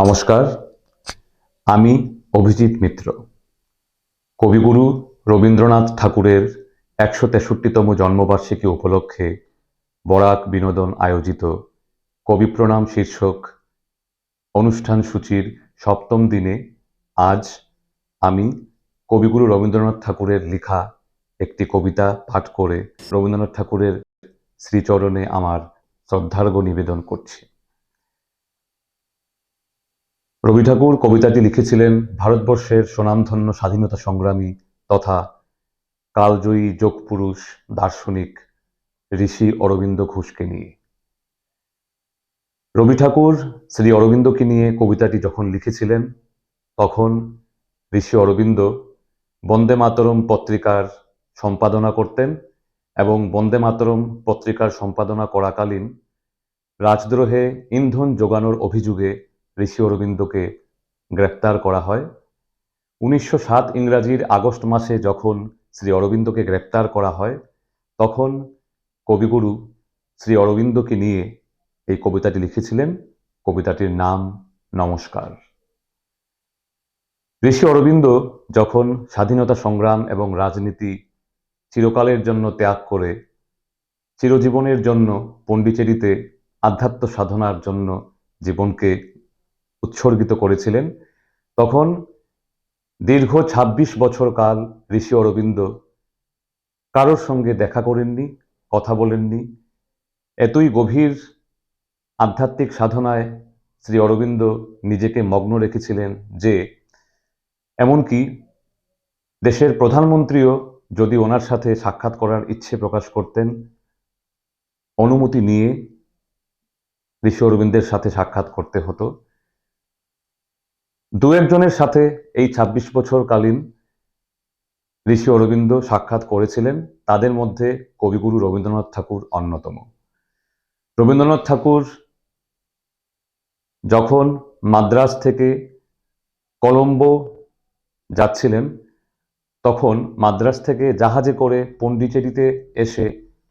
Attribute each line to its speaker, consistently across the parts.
Speaker 1: নমস্কার, আমি অভিজিৎ মিত্র। কবিগুরু রবীন্দ্রনাথ ঠাকুরের একশো তেষট্টিতম জন্মবার্ষিকী উপলক্ষে বরাক বিনোদন আয়োজিত কবি প্রণাম শীর্ষক অনুষ্ঠান সূচির সপ্তম দিনে আজ আমি কবিগুরু রবীন্দ্রনাথ ঠাকুরের লেখা একটি কবিতা পাঠ করে রবীন্দ্রনাথ ঠাকুরের শ্রীচরণে আমার শ্রদ্ধার্ঘ্য নিবেদন করছি। রবি ঠাকুর কবিতাটি লিখেছিলেন ভারতবর্ষের স্বনামধন্য স্বাধীনতা সংগ্রামী তথা কালজয়ী যোগপুরুষ দার্শনিক ঋষি অরবিন্দ ঘোষকে নিয়ে। রবি ঠাকুর শ্রী অরবিন্দকে নিয়ে কবিতাটি যখন লিখেছিলেন, তখন ঋষি অরবিন্দ বন্দে মাতরম পত্রিকার সম্পাদনা করতেন এবং বন্দে মাতরম পত্রিকার সম্পাদনা করাকালীন রাজদ্রোহে ইন্ধন যোগানোর অভিযোগে ঋষি অরবিন্দকে গ্রেপ্তার করা হয়। উনিশশো সাত ইংরাজির আগস্ট মাসে যখন শ্রী অরবিন্দকে গ্রেপ্তার করা হয়, তখন কবিগুরু শ্রী অরবিন্দকে নিয়ে এই কবিতাটি লিখেছিলেন। কবিতাটির নাম নমস্কার। ঋষি অরবিন্দ যখন স্বাধীনতা সংগ্রাম এবং রাজনীতি চিরকালের জন্য ত্যাগ করে, চিরজীবনের জন্য পণ্ডিচেরিতে আধ্যাত্ম সাধনার জন্য জীবনকে উৎসর্গিত করেছিলেন। তখন দীর্ঘ ২৬ বছর কাল ঋষি অরবিন্দ কারোর সঙ্গে দেখা করেননি, কথা বলেননি। এতই গভীর আধ্যাত্মিক সাধনায় শ্রী অরবিন্দ নিজেকে মগ্ন রেখেছিলেন যে, এমনকি দেশের প্রধানমন্ত্রীও যদি ওনার সাথে সাক্ষাৎ করার ইচ্ছে প্রকাশ করতেন, অনুমতি নিয়ে ঋষি অরবিন্দের সাথে সাক্ষাৎ করতে হতো। দু একজনের সাথে এই ২৬ বছরকালীন ঋষি অরবিন্দ সাক্ষাৎ করেছিলেন। তাদের মধ্যে কবিগুরু রবীন্দ্রনাথ ঠাকুর অন্যতম। রবীন্দ্রনাথ ঠাকুর যখন মাদ্রাজ থেকে কলম্বো যাচ্ছিলেন, তখন মাদ্রাজ থেকে জাহাজে করে পণ্ডিচেরিতে এসে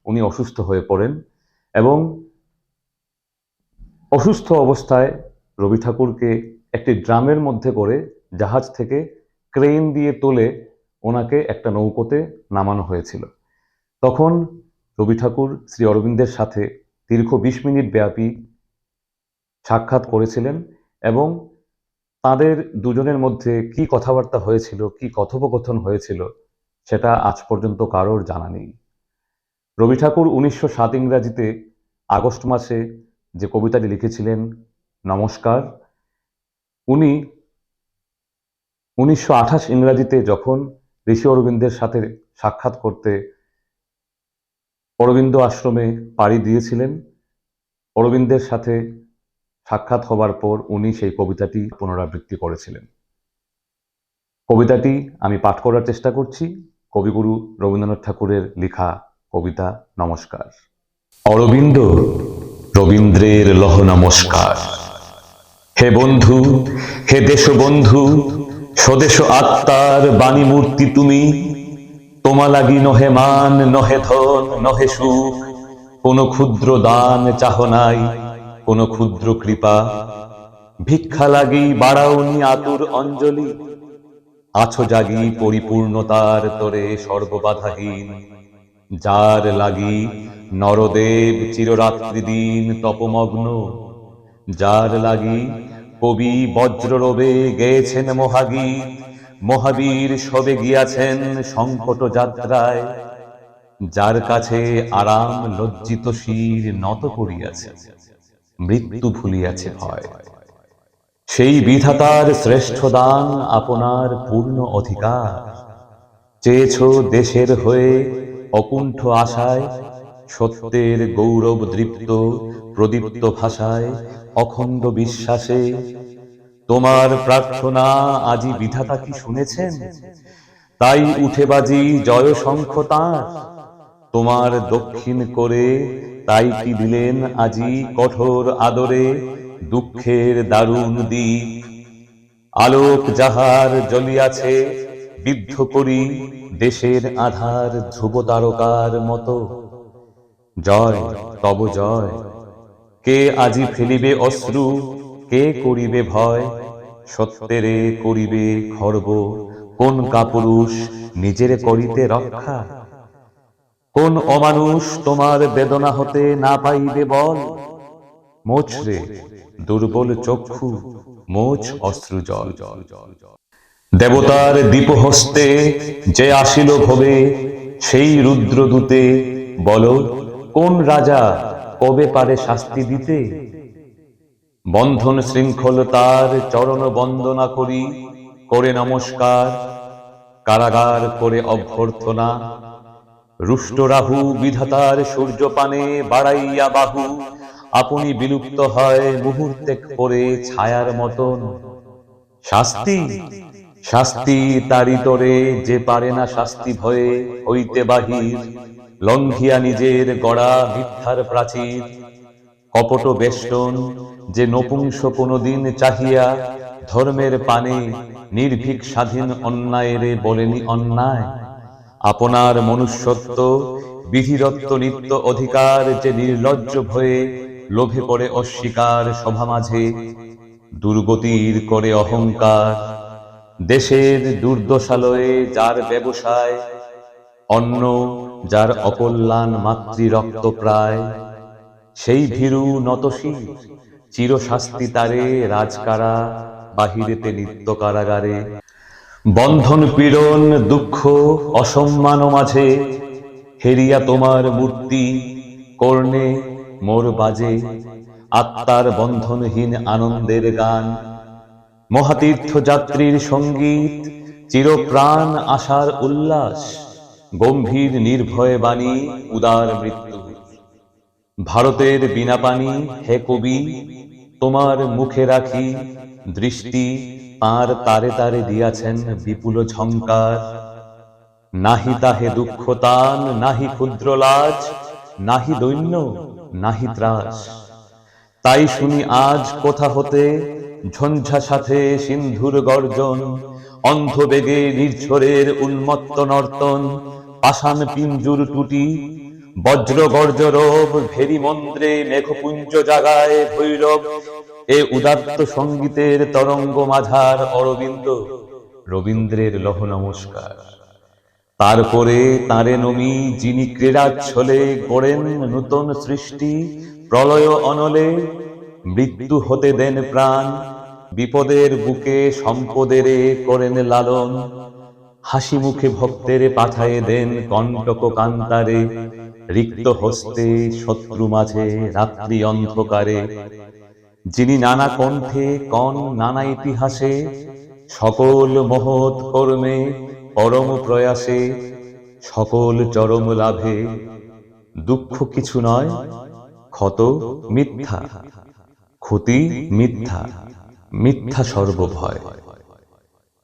Speaker 1: উনি অসুস্থ হয়ে পড়েন এবং অসুস্থ অবস্থায় রবি ঠাকুরকে একটি ড্রামের মধ্যে করে জাহাজ থেকে ক্রেন দিয়ে তোলে ওনাকে একটা নৌকোতে নামানো হয়েছিল। তখন রবি ঠাকুর শ্রী অরবিন্দের সাথে দীর্ঘ বিশ মিনিট ব্যাপী সাক্ষাৎ করেছিলেন এবং তাদের দুজনের মধ্যে কি কথাবার্তা হয়েছিল, কি কথোপকথন হয়েছিল, সেটা আজ পর্যন্ত কারোর জানা নেই। রবি ঠাকুর উনিশশো সাত ইংরাজিতে আগস্ট মাসে যে কবিতাটি লিখেছিলেন, নমস্কার উনি উনিশশো আঠাশ ইংরাজিতে যখন ঋষি অরবিন্দের সাথে সাক্ষাৎ করতে অরবিন্দ আশ্রমে পাড়ি দিয়েছিলেন, অরবিন্দের সাথে সাক্ষাৎ হবার পর উনি সেই কবিতাটি পুনরাবৃত্তি করেছিলেন। কবিতাটি আমি পাঠ করার চেষ্টা করছি। কবিগুরু রবীন্দ্রনাথ ঠাকুরের লেখা কবিতা নমস্কার। অরবিন্দ রবীন্দ্রের লহ নমস্কার। হে বন্ধু, হে দেশবন্ধু স্বদেশ আত্মার বাণী মূর্তি তুমি। তোমা লাগি নহে মান, নহে ধন, নহে সুখ। কোন ক্ষুদ্র দান চাহ নাই, কোন ক্ষুদ্র কৃপা। ভিক্ষা লাগি বাড়াওনি আতুর অঞ্জলি। আছো জাগি পরিপূর্ণতার তরে সর্ববাধাহীন। যার লাগি নরদেব চিররাত্রি দিন তপমগ্ন। যার লাগি কবি বজ্ররবে গেয়েছেন মহাগীত। মহাবীর সবে গিয়াছেন সংকট যাত্রায়। যার কাছে আরাম লজ্জিত শির নত করিয়াছে, মৃত্যু ভুলিয়াছে ভয়। সেই বিধাতার শ্রেষ্ঠ দান আপনার পূর্ণ অধিকার। চেয়েছ দেশের হয়ে অকুণ্ঠ আশায়, সত্যের গৌরব দৃপ্ত প্রদীপ্ত ভাষায়, অখণ্ড বিশ্বাসে তোমার প্রার্থনা আজি বিধাতা কি শুনেছেন? তাই উঠে বাজি জয় শঙ্খ তাঁর। তোমার দক্ষিণ করে তাই কি দিলেন আজি কঠোর আদরে? দুঃখের দারুণ দ্বীপ আলোক যাহার জ্বলিয়াছে, বিদ্ধ করি দেশের আধার ধ্রুব তারকার মতো। জয়, তব জয়। কে আজি ফেলিবে অশ্রু? কে করিবে ভয়? সত্যেরে করিবে খর্ব। কোন কাপুরুষ নিজের করিতে রক্ষা? কোন অমানুষ তোমার বেদনা হতে না পাইবে বল? মোছরে দুর্বল চক্ষু মোছ অশ্রু জল। দেবতার দীপহস্তে যে আসিল ভবে, সেই রুদ্রদূতে বল, কোন রাজা কবে পারে শাস্তি দিতে? বন্ধন শৃঙ্খল তার চরণ বন্দনা করি, করে নমস্কার, কারাগার করে অভ্যর্থনা। রুষ্ট রাহু বিধাতার সূর্যপানে বাড়াইয়া বাহু, আপনি বিলুপ্ত হয় মুহূর্তে করে ছায়ার মতন। শাস্তি শাস্তি তারি তরে, যে পারে না শাস্তি ভয়ে হইতে বাহির। লঙ্ঘিয়া নিজের গড়া মিথ্যার প্রাচীর। কপট বেষ্টন যে নপুংস কোনদিন চাহিয়া ধর্মের পানে নির্ভীক স্বাধীন অন্যায়েরে বলেনি অন্যায়। আপনার মনুষ্যত্ব, বিধিরত্ব নিত্য অধিকার যে নির্লজ্জ ভয়ে লোভে পড়ে অস্বীকার সভা মাঝে, দুর্গতির করে অহংকার, দেশের দুর্দশালয়ে যার ব্যবসায়, অন্ন যার অকল্যাণ মাতৃ রক্ত প্রায় সেই ভীরু নতশীল চিরশাস্তি তারে রাজকারা, বাহিরেতে নিত্য কারাগারে বন্ধন পীড়ন, দুঃখ, অসম্মান মাঝে হেরিয়া তোমার মূর্তি, কর্ণে মোর বাজে আত্মার বন্ধনহীন আনন্দের গান। মহাতীর্থ যাত্রীর সংগীত, চিরপ্রাণ আশার উল্লাস, গম্ভীর নির্ভয় বাণী, উদার মৃত্যু। ভারতের বিনা পানি, হে কবি, তোমার মুখে রাখি দৃষ্টি, তার তারে তারে দিয়াছেন বিপুল ঝঙ্কার নাহি তাহে দুঃখ তান, নাহি ক্ষুদ্র লাজ, নাহি দৈন্য, নাহি ত্রাস। তাই শুনি আজ কোথা হতে, ঝঞ্ঝা সাথে সিন্ধুর গর্জন অন্ধ বেগে নির্ঝরের উন্মত্ত নর্তন, পাষাণ পিঞ্জুর টুটি বজ্র গর্জরব ভেরি মন্ত্রে মেঘপুঞ্জ জাগায় ভৈরব। এ উদাত্ত সঙ্গীতের তরঙ্গ মাঝার অরবিন্দ, রবীন্দ্রের লহ নমস্কার। তারপরে তারে নমি যিনি ক্রীড়াচ্ছলে গড়েন নূতন সৃষ্টি, প্রলয় অনলে মৃত্যু হতে দেন প্রাণ, বিপদের বুকে সম্পদেরে করেন লালন হাসি মুখে ভক্তেরে পাঠায়ে দেন কণ্টক কান্তারে। রিক্ত হস্তে শত্রু মাঝে রাত্রি অন্ধকারে। যিনি নানা কণ্ঠে কন নানা ইতিহাসে, সকল মহৎ কর্মে পরম প্রয়াসে, সকল চরম লাভে। দুঃখ কিছু নয়, ক্ষত মিথ্যা, ক্ষতি মিথ্যা মিথ্যা সর্বভয়।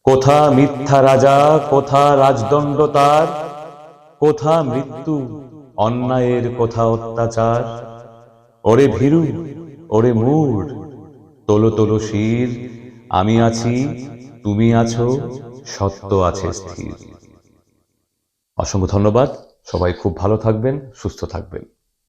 Speaker 1: কোথা মিথ্যা রাজা, কোথা রাজদণ্ড তার, কোথা মৃত্যু অন্যায়ের কথা অত্যাচার। ওরে ভীরু, ওরে মূর তোলো তোলো শির, আমি আছি, তুমি আছো, সত্য আছে স্থির। অসংখ্য ধন্যবাদ, সবাই খুব ভালো থাকবেন, সুস্থ থাকবেন।